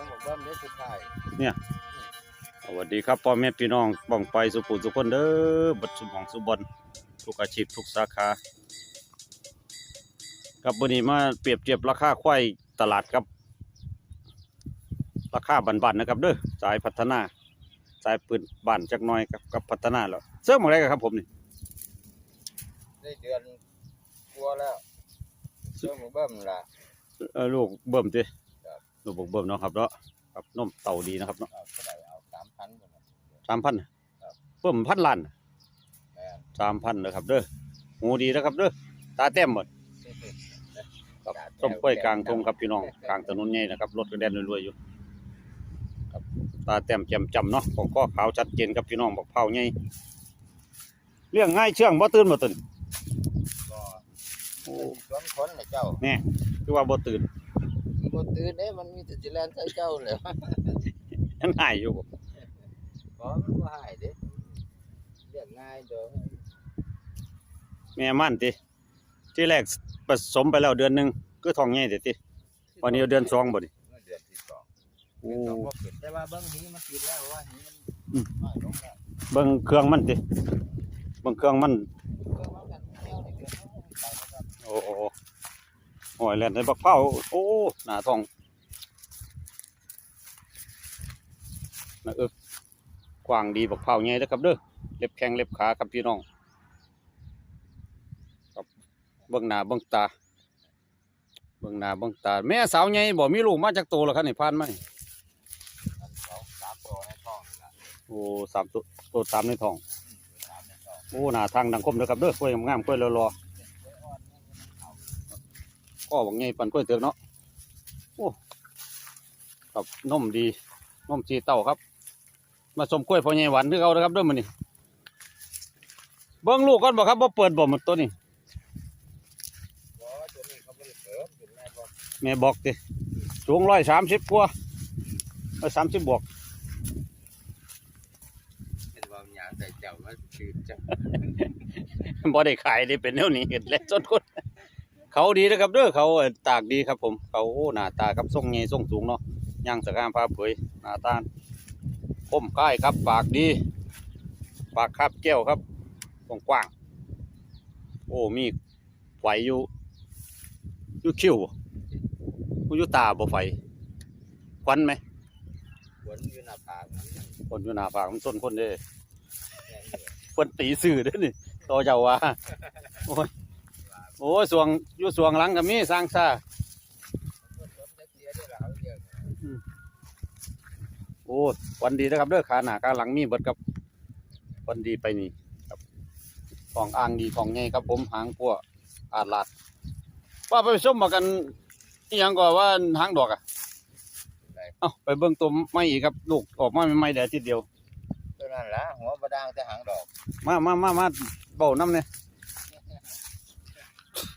งบอกว่าเนี้สุดท้ายสวัสดีครับพ่อแม่พี่น้องบ้องไปสุขุมสุขคนเด้อบัดสุหมองสุบอลทุกอาชีพทุกสาขาครับวันนี้มาเปรียบเทียบราคาควายตลาดครับ ราคาบันๆนะครับเด้อสายพัฒนาสายปืนบ้านจักหน้อยกับกับพัฒนาแล้วเสื้อหมอะไรกันครับผมนี่ได้เดือนกลัวแล้วเชื่อบอกว่ามันละเออลูกเบิ่มติ ครับลูกบอกเบิ่มเนาะครับเนาะครับนมเต่าดีนะครับเนาะเอาเท่าไหร่เอาสามพันก่อนนะสามพันครับเบิ่มพันล้านแม่นสามพันนะครับ เด้อหูดีนะครับเด้อตาแต้มหมดครับส้มกล้วยกลางทงครับพี่น้องกลางถนนใหญ่นะครับรถก็แดนรวยๆอยู่ครับตาแต้มแจ่มจำเนาะของข้อขาวชัดเจนครับพี่น้องบอกเผาใหญ่เรื่องง่ายเชื่องบ่ตื่นบ่ตื่นก็โอ้สวนคนนะเจ้าคือว่าบ่ตื่น บ่ตื่นเด้มันมีแต่จิแลนใส่เจ้าเลยยังหายอยู่บ่บ่มันบ่หายเด้เรียกง่ายเด้อแม่มันติที่แรกผสมไปแล้วเดือนหนึงคือท้องใหญ่แต่ติวันนี้เดือนสองบ่นี่เดือนที่สองโอ้เดือนสองบ่ปิดแต่ว่าเบิ่งนี้มันปิดแล้วว่านี้มันอืมน้อยลงแล้วเบิ่งเครื่องมันติเบิ่งเครื่องมันเบิ่งมันกันแนวในเดือนนี้มันไปแล้วครับ โอ้โอ้ โอ้ยแล่นได้บักเผาโอ้หนาทองนะเอิกกว้างดีบักเผาใหญ่เด้ครับเด้อเล็บแข้งเล็บขาครับพี่น้องครับเบิ่งหน้าเบิ่งตา เบิ่งหน้าเบิ่งตา แม่สาวใหญ่บ่มีลูกมาจากโตแล้วครับนี่ผ่านมานี่สามตัวในท้องโอ้สามตัวตัวสามในท้องโอ้หน้าทางดังคมเด้ครับเด้อกล้วยงามๆกล้วยรอว้อ่อนเนี่ยมันเอา ๆก็บักใหญ่ปันกล้วยเตือกเนาะโอ้ครับนมดีนมสีเต้าครับ มาสมกล้วยพ่อใหญ่หวานคือเอาเด้อครับเด้อมื้อนี้เบิ่งลูกก่อนบ่ครับบ่เปิดบ่หมดตัวนี้บ่ตัวนี้เขาไม่ได้เสริมอยู่แม่บ่แม่บอกติสูงร้อยสามสิบกว่าร้อยสามสิบบวกเป็นว่าหยางใส่เจ้ามาชื่นจังบ่ได้ขายได้เป็นแนวนี้เห็นแล้วจนคน เขาดีนะครับเด้อเขาเอ่อตากดีครับ ผม เขาโอ้หน้าตาครับทรงใหญ่ทรงสูงเนาะย่างสกามพาเผยหน้าตาคมก้ายครับปากดี ปากคาบแก้วครับกว้างกว้างๆโอ้มีไฟอยู่อยู่คิ้วบ่อยู่ตาบ่ไฟควันไหมขวนอยู่หน้าผากมันแม่นคนอยู่หน้าผากมันต้นคนเด้ออยู่เพิ่นตีสื่อเด้อนี่โตเจ้าว่าโอ้ย โอ้ยสวงอยู่สวงหลังก็มีสร้างซามันก็ล้มจักเสียได้ล่ะเอาเรื่องโอ้ยวันดีนะครับเด้อขาหน้าขาหลังมีเบิดครับวันดีไปนี่ครับของอ่างดีของใหญ่ครับผมหางพัวอาดลาดว่าไปส้มมากันอีหยังก่อนว่าหางดอกอะเอ้าไปเบิ่งตัวไม่อีกครับลูกออกมาใหม่ๆเดี๋ยวอาทีเดียวตัวนั้นล่ะหัวบ่ด่างแต่หางดอก มามามามาเบาน้ำเนี่ย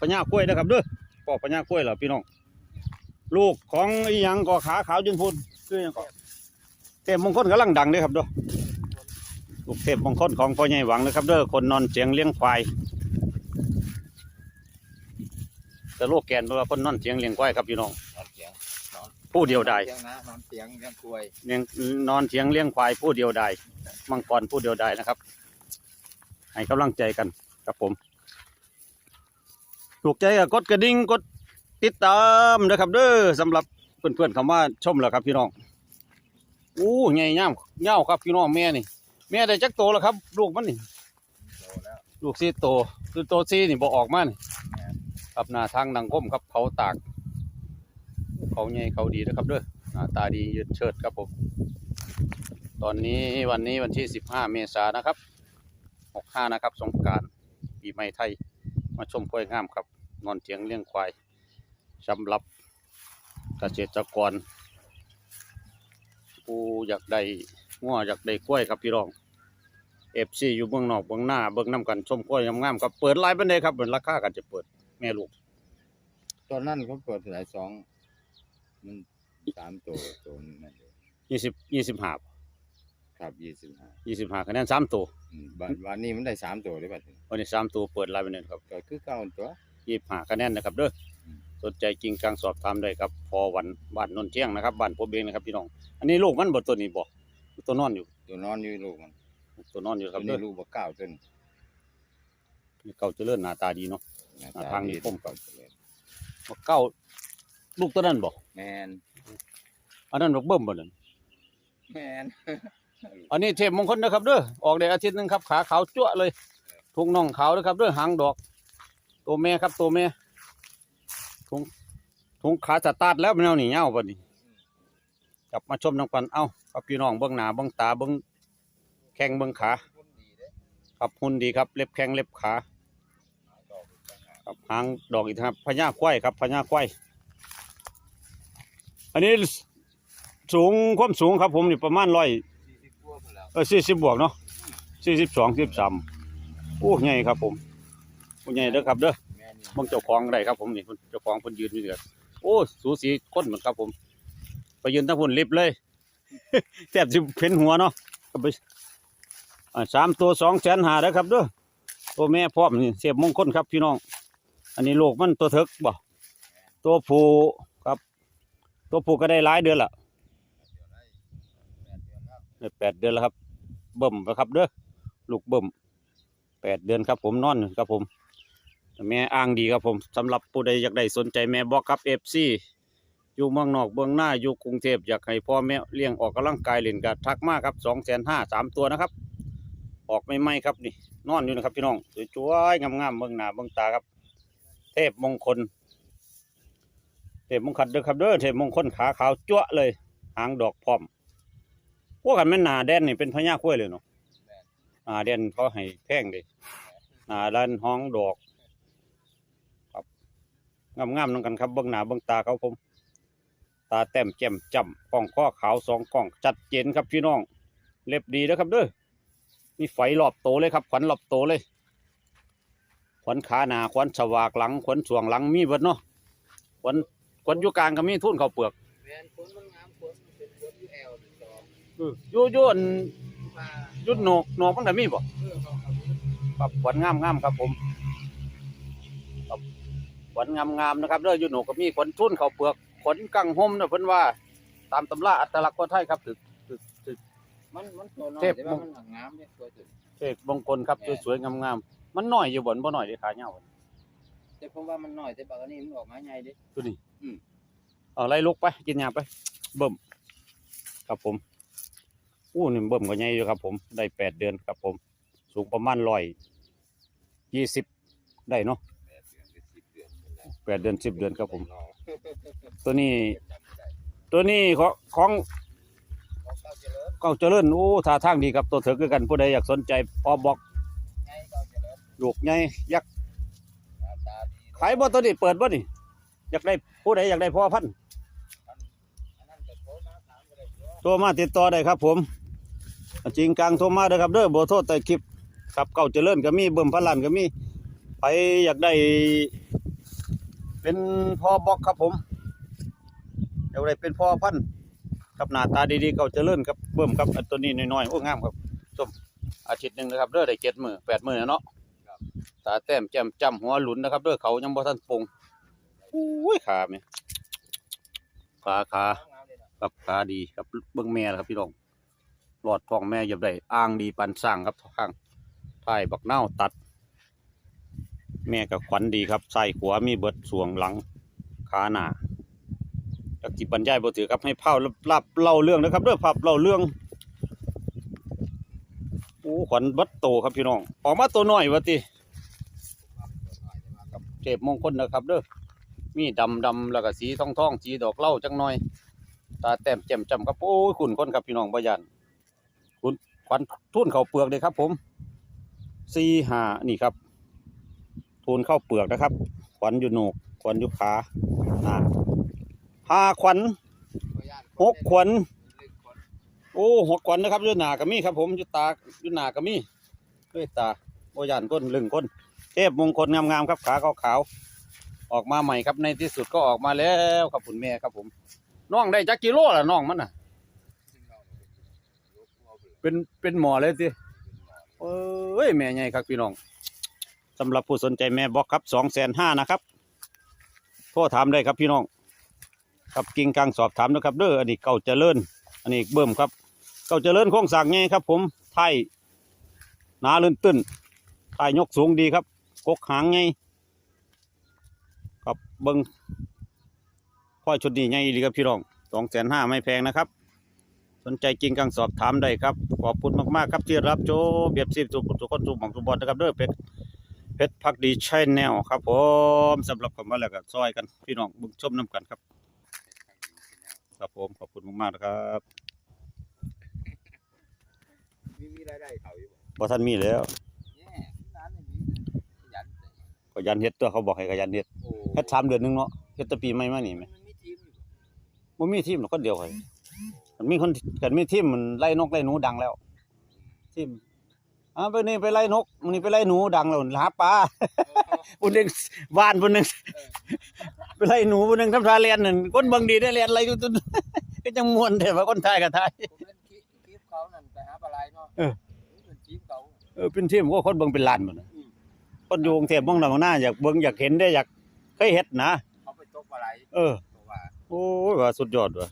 ปัญญากล้วยนะครับเด้อปอกปัญญากล้วยเหรอพี่น้อง ลูกของอีหยังก่อขาขาวจนพูนคือหยังก่อเทพมงคลกำลังดังเลยครับเด้อลูกเทพมงคลของพ่อใหญ่หวังนะครับเด้อคนนอนเสียงเลี้ยงควายแต่โลกแกนเพราะว่าคนนอนเสียงเลี้ยงควายครับพี่น้องนอนเสียงนอนผู้เดียวได้เสียงนะนอนเสียงเลี้ยงกล้วยเลี้ยงนอนเสียงเลี้ยงควายผู้เดียวได้มังกรผู้เดียวได้นะครับให้กำลังใจกันครับผม ถูกใจก็กดกระดิ่งกดติดตามนะครับ เด้อสำหรับเพื่อนๆคำว่าชมแล้วครับพี่น้องอู้ใหญ่ย่ามเง่าครับพี่น้องแม่นี่ แม่ได้จักโตแล้วครับ ลูกมันนี่โตแล้วลูกซีโตคือโตซีนี่บ่ออกมานี่ครับหน้าทางดังคมครับเขาตาก เขาใหญ่เขาดีนะครับเด้อหน้าตาดียืดเชิดครับผม ตอนนี้วันนี้วันที่สิบห้าเมษายนนะครับหกห้านะครับ สงการปีใหม่ไทย มาชมกล้วยงามครับ นอนเถียงเลี้ยงควายสำหรับเกษตรกรผู้อยากได้งัวอยากได้กล้วยครับพี่รองเอฟซีอยู่เบื้องนอกเบื้องหน้าเบื้องน้ำกันชมกล้วยงามๆครับเปิดไลน์บันไดครับเหมือนราคากันจะเปิดแม่ลูกตอนนั้นเขาเปิดหลายสองมันสามตัวตัวนั่นเลยยี่สิบยี่สิบห้าครับยี่สิบห้ายี่สิบห้าคะแนนสามตัววันวันนี้มันได้สามตัวได้ป่ะวันนี้สามตัวเปิดไลน์บันไดครับก็คือเก้าตัว ยี่สิบห้าคะแนนนะครับเด้อสนใจจริงกลางสอบถามได้ครับพอวันบ้านนนเที่ยงนะครับบ้านผมเองนะครับพี่น้องอันนี้ลูกมันบ่ตัวนี้บ่ตัวนอนอยู่ ตัวนอนอยู่ลูกมันตัวนอนอยู่คตัรัวบนี้เด้อลูกบ่เก้าต้นเก่าเจริญหน้าตาดีเนาะหน้าอ่าตาทางนี้ดีผมเก่าเลยบักเก้าลูกตัวนั้นบ่แมนอันนั้นบักเบิ่มบ่นั่นแมนอันนี้เทพมงคลนะครับเด้อออกได้อาทิตย์หนึงครับขาขาวจั่วเลยทุงน่องขาวนะครับเด้อหางดอก ตัวแม่ครับตัวแม่ทุงทุงขาสตาร์ทแล้วมันเอาหนีเงาบ่นี่กลับมาชมน้ำกัน เอ้าครับพี่น้องเบื้องหน้าเบื้องตาเบื้องแข้งเบื้องขาครับหุ่นดีครับเล็บแข้งเล็บขาครับหางดอกอีกครับพญาควายครับพญาควายอันนี้สูงความสูงครับผมนี่ประมาณร้อยเออสี่สิบบวกเนาะสี่สิบสองสิบสามโอ้ใหญ่ครับผม โอ้ใหญ่เด้อครับเด้อมนเบิ่งเจ้าของได้ครับผมนี่เจ้าของเพิ่นยืนนี่ครับโอ้สูสีคนเหมือนครับ ผม ไปยืนทั้งพุ่นลิบเลยแทบสิเพ้นหัวเนาะไปสามตัวสองแสนหาแล้วครับเด้อตัวแม่พร้อมนี่เสียบมงคลครับพี่น้อง อันนี้ลูกมันตัวเถิกบ่ตัวผู้ครับ ตัวผู้ก็ได้หลายเดือนละแปดเดือนแล้วครับเบิ่มนะครับเด้อลูกเบิ่มแปดเดือนครับผมนอนครับผม แม่อ้างดีครับผมสำหรับผู้ใดอยากได้สนใจแม่บอกครับเอฟซีอยู่เมืองนอกเมืองหน้าอยู่กรุงเทพอยากให้พ่อแม่เลี้ยงออกกำลังกายเล่นก็ทักมากครับสองแสนห้าสามตัวนะครับ ออกไม่ไหมครับนี่ นอนอยู่นะครับพี่น้องสวยๆงามๆเมืองหน้าเมืองตาครับ เทพมงคล เทพมงคลเด้อครับเด้อเทพมงคลขาขาวจั่วเลย หางดอกพร้อมพวกกันแม่นาแดนนี่เป็นพญาคุ้ยเลยเนาะนาแดนเขาให้แพงเลยนาด้านห้องดอก งามงามๆนำกันครับเบื้องหน้าเบื้องตาเขาผม ตาแต้มแจ่มจำกล้องข้อขาวสองกล้องจัดเจนครับพี่น้อง เล็บดีนะครับเด้อมีไฟรอบโตเลยครับขวัญรอบโตเลยขวัญขาหนาขวัญฉวากหลังขวัญส่วงหลังมีเบิดเนาะขวัญขวัญอยู่กลางก็มีทุ่นเขาวเปลือกแมนคนมันงามคนเป็นคนอยู่แอลสองเอออยู่อยู่อันมาอยุดโหนกโหนกมันก็มีบ่เพื่อเขาขับรถครับขวัญงามงามๆครับผมครับ ขวัญงามงามๆนะครับเด้ออยุดโหนกก็มีขวัญทุ่นเขาวเปลือกขวัญกังห่มนะเพิ่นว่า ตามตำราอัตลักษณ์คนไทยครับถึกถึกถึก มันมันตัวน้อยเทพแต่ว่ามันหนักงามเนี่ยตัวถึงเอกมงคลครับสวยๆงามๆมันน้อยอยู่บ่นบ่น้อยเด้ขาเหี่ยวแต่ผมว่ามันน้อยแต่บางอันนี้มันออกมาใหญ่ดิตัวนี้อืม เอาไล่ลูกไปกินยาไป เบิ่มครับผมอู้นี่เบิ่มก็ใหญ่อยู่ครับ ผมได้แปดเดือนครับผม สูงประมาณร้อยยี่สิบได้เนาะ แปดเดือนสิบเดือนครับผม ตัวนี้ ตัวนี้ของของของเก้าเจริญโอ้ท่าทางดีครับตัวเถอะคือกันผู้ใดอยากสนใจพอบอกไงเก้าเจริญลูกใหญ่ยักษ์ขายบ่ตัวนี้เปิดบ่นี่อยากได้ผู้ใดอยากได้พ่อพันธุ์อันนั้นจะโทรมาติดต่อได้ครับผมจริงกลางโทรมาเด้อครับเด้อเบอร์โทรใต้คลิปครับเก้าเจริญก็มีเบิ่มพันล้านก็มีไปอยากได้ เป็นพ่อบอกครับผมอยากได้เป็นพ่อพันธุ์กับหน้าตาดีๆเก้าเจริญครับเบิ่มครับอันตัวนี้น้อยๆโอ้งามครับส้มอาทิตย์หนึ่งนะครับเด้อได้เจ็ดมือแปดมือเนาะตาแต้มแจ่มจำหัวหลุนนะครับเด้อเขายังบ่ทันปรุงอุ้ยขาแม่ขาขางามเลยนะกับขาดีครับเบิ้งแม่ครับพี่น้องหลอดท้องแม่ยับได้อ่างดีปันสร้างครับข้างท้ายบักเน่าตัด แม่กับขวัญดีครับใส่หัวมีเบิดสวงหลังขาหนาจากที่บรรยายบ่ถือครับให้เผารับเล่าเรื่องนะครับเด้องภาพเล่าเรื่องโอ้ขวัญบัดโตครับพี่น้องออกมาตัวน้อยวะติเจ็บมงคลนะครับเด้อมีดำดำแล้วก็สีทองทองๆสีดอกเล้าจังหน่อย ตาแต้มแจ่มจำครับโอ้ยคุณคนครับพี่น้องบยันคุณควันทุนเขาเปลือกเลยครับ ผมสี่หานี่ครับ ทุนเข้าเปลือกนะครับ ขวัญอยู่โหนกขวัญอยู่ขาอ่าหาขวัญหกขวัญโอ้หกขวัญนะครับยุหนาก็มีครับ ผมยุตาอยุหนาก็มีด้วยตาบยันก้นลึงก้นเทพมงคลงามๆครับขาขาวๆออกมาใหม่ครับในที่สุดก็ออกมาแล้วครับคุณแม่ครับผมน้องได้จักกิโลละน้องมันน่ะ เป็นเป็นหมอเลยสิเอ้ยแม่ใหญ่ครับพี่น้อง สำหรับผู้สนใจแม่บอกครับสองแสนห้านะครับ โทรถามได้ครับพี่น้อง ครับกิ่งกลางสอบถามนะครับเด้ออันนี้เก่าเจริญ อันนี้เบิ่มครับ เก่าเจริญโครงสร้างไงครับ ผมไทยหนาเลื่นตื้นไทยยกสูงดีครับ กกหางไงครับเบิ่งค่อยชุดนี้ไงดีครับพี่น้องสองแสนห้าไม่แพงนะครับ สนใจกิ่งกลางสอบถามได้ครับ ขอบคุณมากๆครับที่รับชมเบียบซีบสุขทุกคนทุกหม่องทุกบอลนะครับเด้อเป็ด เพชรพักดีชแนลครับผมสำหรับคำว่าแล้วก็ซอยกันพี่น้องเบุญชมน้ำกันครับ ครับผมขอบคุณมากๆนะครับมีมีรายได้เขาอยู่บ่ท่านมีแล้วแย่ร้านนี้ขยันแต่ขยันเฮ็ดตัวเขาบอกให้ขยันเฮ็ดโอ้เฮ็ดสามเดือนหนึงเนาะเฮ็ดแต่ปีใหม่มานี่แหมมันมีทีมอยู่บ่มีทีมหรอกคนเดียวให้คันมีคนคันมีทีมมันไล่นกไล่หนูดังแล้วทีม อ่าไปนี่ไปไล่นกมื้อนี้ไปไล่หนูดังแล้วหาปลาผู้หนึงบ้านผู้หนึงไปไล่หนูผู้หนึงทำท่าเรียนนั่นคนเบิ่งดีได้เรียนอะไรอยู่ตุ้นก็จังม่วนแต่ว่าคนไทยก็ไทยผมเล่นคลิปคลิปเขานั่นไปหาปลาไหลเนาะเออเป็นคลิปเขาเออเป็นทีมก็คนเบิ่งเป็นล้านหมดน่ะอืมคนอยู่กรุงเทพมองหน้ามองหน้าอยากเบิ่งอยากเห็นได้อยากเคยเฮ็ดนะเขาไปตกปลาไหลเออตัวว่าโอ้ยว่าสุดยอดว่ะ